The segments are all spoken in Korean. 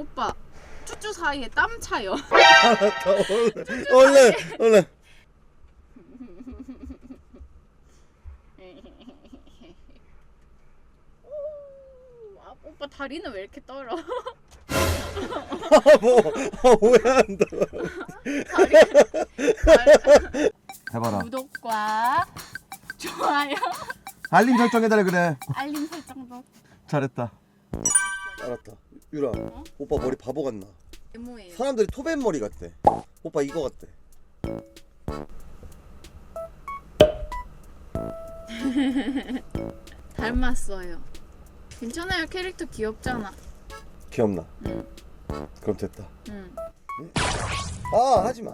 오빠 쭈쭈 사이에 땀 차요. 알았다 얼른 얼른 오, 아, 오빠 다리는 왜 이렇게 떨어? 뭐 아, 오해한다 다리, 다리. 해봐라. 구독과 좋아요, 알림 설정해달래 그래. 알림 설정도. 잘했다. 알았다 유라 어? 오빠 머리 바보 같나 메모예요. 사람들이 토벤 머리 같대 오빠 이거 같대 닮았어요. 괜찮아요. 캐릭터 귀엽잖아. 귀엽나 응. 그럼 됐다 응. 아 하지마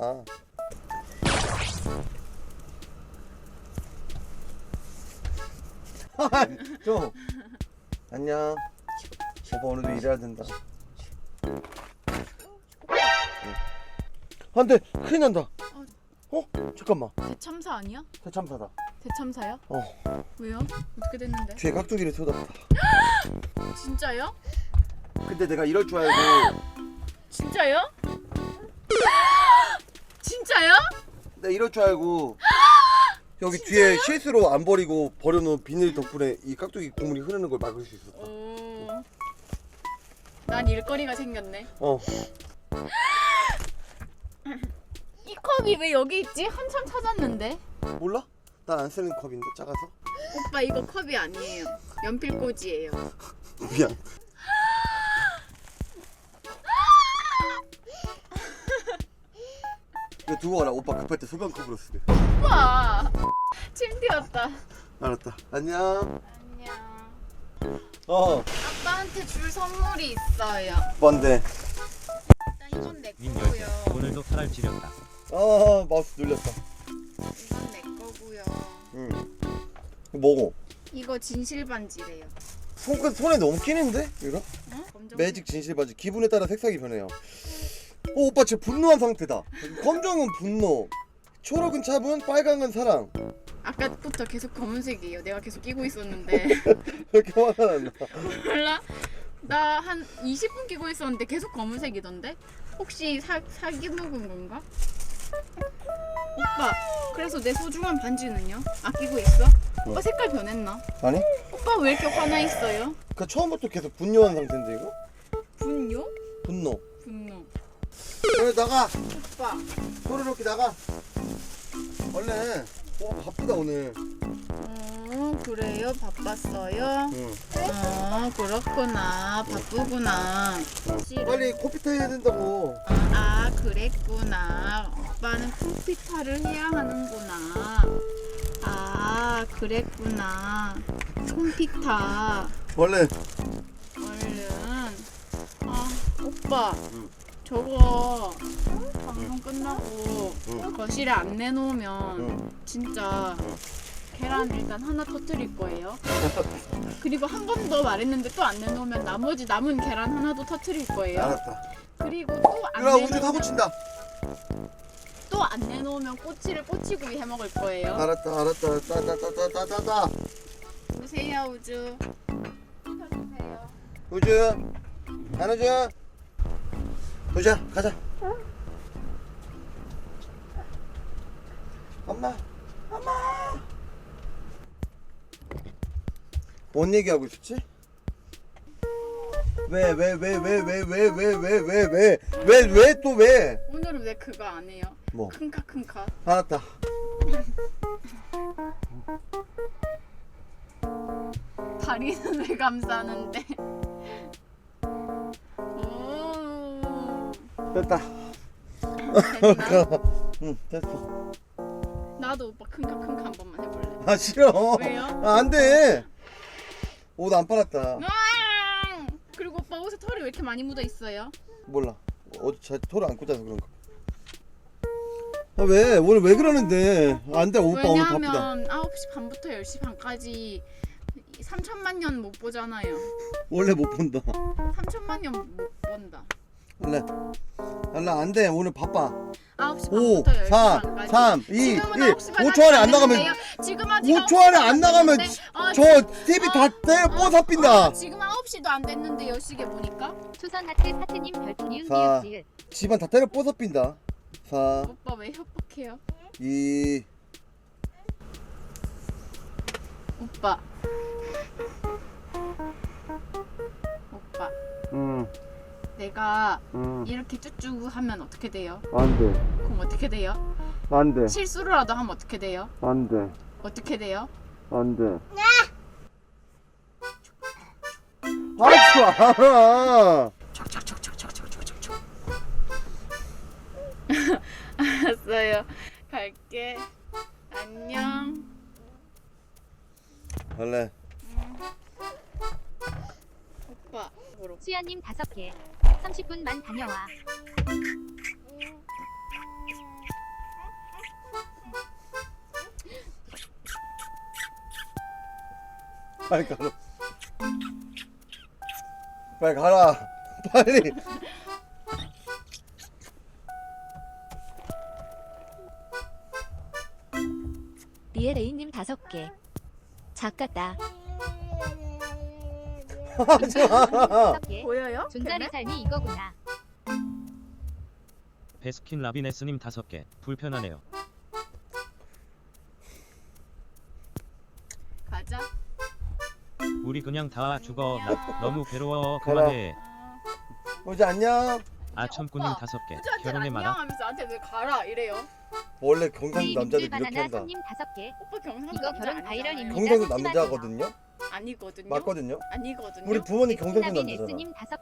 좀 안녕 오빠 오늘도 일해야 된다 안돼 큰일 난다 어? 잠깐만 대참사 아니야? 대참사다 대참사야? 어 왜요? 어떻게 됐는데? 뒤에 깍두기를 쏟았다 진짜요? 근데 내가 이럴 줄 알고 진짜요? 진짜요? 내가 이럴 줄 알고 여기 뒤에 실수로 안 버리고 버려놓은 비닐 덕분에 이 깍두기 국물이 흐르는 걸 막을 수 있었다 오. 난 일거리가 생겼네. 어 이 컵이 왜 여기 있지? 한참 찾았는데. 몰라? 난 안 쓰는 컵인데 작아서 오빠 이거 컵이 아니에요. 연필꽂이에요. 미안 이거 두고 가라 오빠 급할 때 소변 컵으로 쓰게 오빠. 침 튀었다. 알았다 안녕 안녕. 어 아빠한테 줄 선물이 있어요. 뭔데 일단 이건 내님 거고요. 오늘도 털알 지렸다 아 마우스 눌렸다 이건 내 거고요. 응 뭐고 이거 진실 반지래요. 손끝 손에 너무 끼는데 이거 응? 검정 매직 진실 바지 기분에 따라 색상이 변해요. 어 오빠 지금 분노한 상태다. 검정은 분노, 초록은 차분, 빨강은 사랑. 아까부터 계속 검은색이에요. 내가 계속 끼고 있었는데 왜 이렇게 화가 난다. 몰라? 나 한 20분 끼고 있었는데 계속 검은색이던데? 혹시 사, 사기 먹은 건가? 오빠 그래서 내 소중한 반지는요? 아끼고 있어? 오빠 색깔 변했나? 아니? 오빠 왜 이렇게 화나 있어요? 그 처음부터 계속 분노한 상태인데 이거? 분요? 분노. 분노 그래 나가. 오빠 소리롭게 나가. 얼른. 와 바쁘다 오늘. 어 그래요? 바빴어요? 응. 어 그렇구나 바쁘구나 빨리 코피 타야 된다고. 아 그랬구나 오빠는 컴퓨터를 해야 하는구나 아 그랬구나 컴퓨터 얼른. 얼른 아 오빠 응. 저거 방송 끝나고 응. 거실에 안 내놓으면 응. 진짜 계란 일단 하나 터뜨릴 거예요 그리고 한 번 더 말했는데 또 안 내놓으면 나머지 남은 계란 하나도 터뜨릴 거예요 알았다. 그리고 또안 유라 우주 사고 내놓으면 친다. 또 안 내놓으면 꼬치를 꼬치구이 해 먹을 거예요. 알았다 알았다 따따따따따따. 보세요 우주. 우주. 안우주. 우주야 가자. 엄마. 엄마. 뭔 얘기하고 있었지? 왜 왜 왜 왜 왜 왜 왜 왜 왜 왜 왜 왜 또 왜? 오늘은 왜 그거 안 해요? 뭐? 큰카 큰카. 알았다. 다리는 왜 감싸는데? 됐다. 응 됐어. 나도 오빠 큰카 큰카 한 번만 해볼래. 아 싫어. 왜요? 아, 안 돼. 옷 안 빨았다. 으앙! 그리고 오빠 옷에 털이 왜 이렇게 많이 묻어 있어요? 몰라. 어제 제 털을 안 꽂아서 그런가. 아 왜? 오늘 왜 그러는데? 안 돼. 오빠 오늘 바쁘다. 왜냐하면 9시 반부터 10시 반까지 3천만 년 못 보잖아요. 원래 못 본다. 3천만 년 못 본다. 원래. 알라 안 돼. 오늘 바빠. 9시 5, 반부터 10시 4, 반까지. 3, 2, 1. 지금은 9시 반 5초 안에 안 나가면 됐는데요. 지금 아직 5초 안에 안 나가면 됐는데, 어, 저 TV 다 때려 뽀사 빈다. 어, 지금 9시 7시도 안 됐는데요 시계 보니까 초선 하트 하트님 별풍 사. 지읒 집안 다 때려 부숴 빈다 4 오빠 왜 협박해요? 2 오빠 오빠 음, 내가 음, 이렇게 쭈쭈 하면 어떻게 돼요? 안 돼. 그럼 어떻게 돼요? 안 돼. 실수로라도 하면 어떻게 돼요? 안 돼. 어떻게 돼요? 안 돼. 하지 마라. 알았어요 갈게 안녕 원래 오빠 수연님 다섯 개 30분만 다녀와 빨리 가라. 빨리 가라. 빨리. 리에레이님 다섯 개 작가다 하지 마. 다섯 개 보여요? 존잘의 삶이 이거구나 베스킨 라비네스님 다섯 개 불편하네요. 가자 우리 그냥 다 죽어. 나 너무 괴로워. 그만해. 오지 안녕. 아첨꾼님 오빠, 다섯 개 결혼해 안녕 마라. 하면서 나한테 왜 가라 이래요 원래 경상 남자들 이렇게 한다. 삼님 다섯 개 오빠 경상 이거 결혼. 바이럴입니다. 경상도 하지 남자거든요. 아니거든요. 맞거든요. 아니거든요. 우리 부모님 경상도 남자잖아. S님 다섯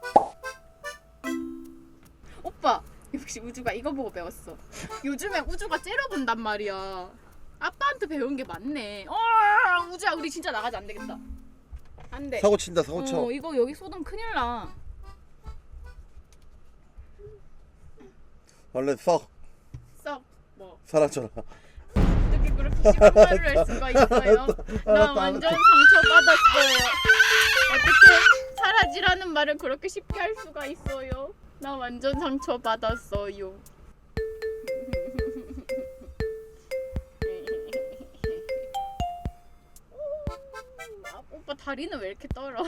오빠 역시 우주가 이거 보고 배웠어. 요즘에 우주가 째려본단 말이야. 아빠한테 배운 게 맞네. 어 우주야 우리 진짜 나가지 안 되겠다. 안 돼. 사고 친다. 사고 쳐. 어 이거 여기 쏟으면 큰일 나. 원래 썩. 썩 뭐. 사라져라. 어떻게 그렇게 심한 말을 할 수가 있어요 나 알았다, 완전 알았다. 상처받았어요 어떻게 사라지라는 말을 그렇게 쉽게 할 수가 있어요 나 완전 상처받았어요 아, 오빠 다리는 왜 이렇게 떨어?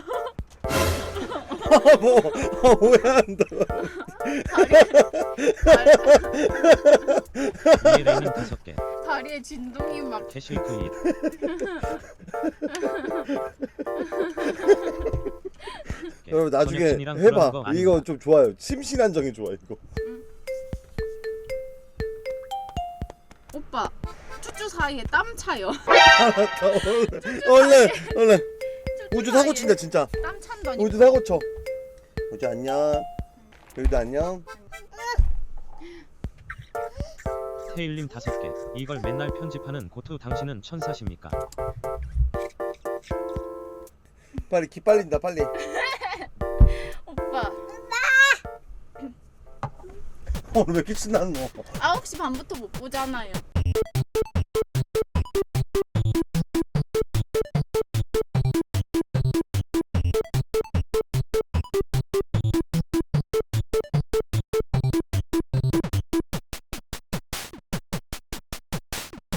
뭐 어, 오해한다. 다리, 리에레이님 다섯 개 다리에 진동이 막 캐실 그입. 여러분 나중에 해봐. 그러는 거 아닌가? 이거 좀 좋아요. 심신한 정이 좋아 이거. 오빠 쭈쭈 사이에 땀 차요 원래 원래 쭈쭈 우주 사고 친다 진짜. 땀 찬다니까 우주 사고 쳐. 우주 안녕. 여기도 안녕. 테일님 다섯 개 이걸 맨날 편집하는 고투 당신은 천사십니까? 빨리 기 빨린다 빨리. 오빠 오늘 왜 이렇게 신났노? 9시 반부터 못 보잖아요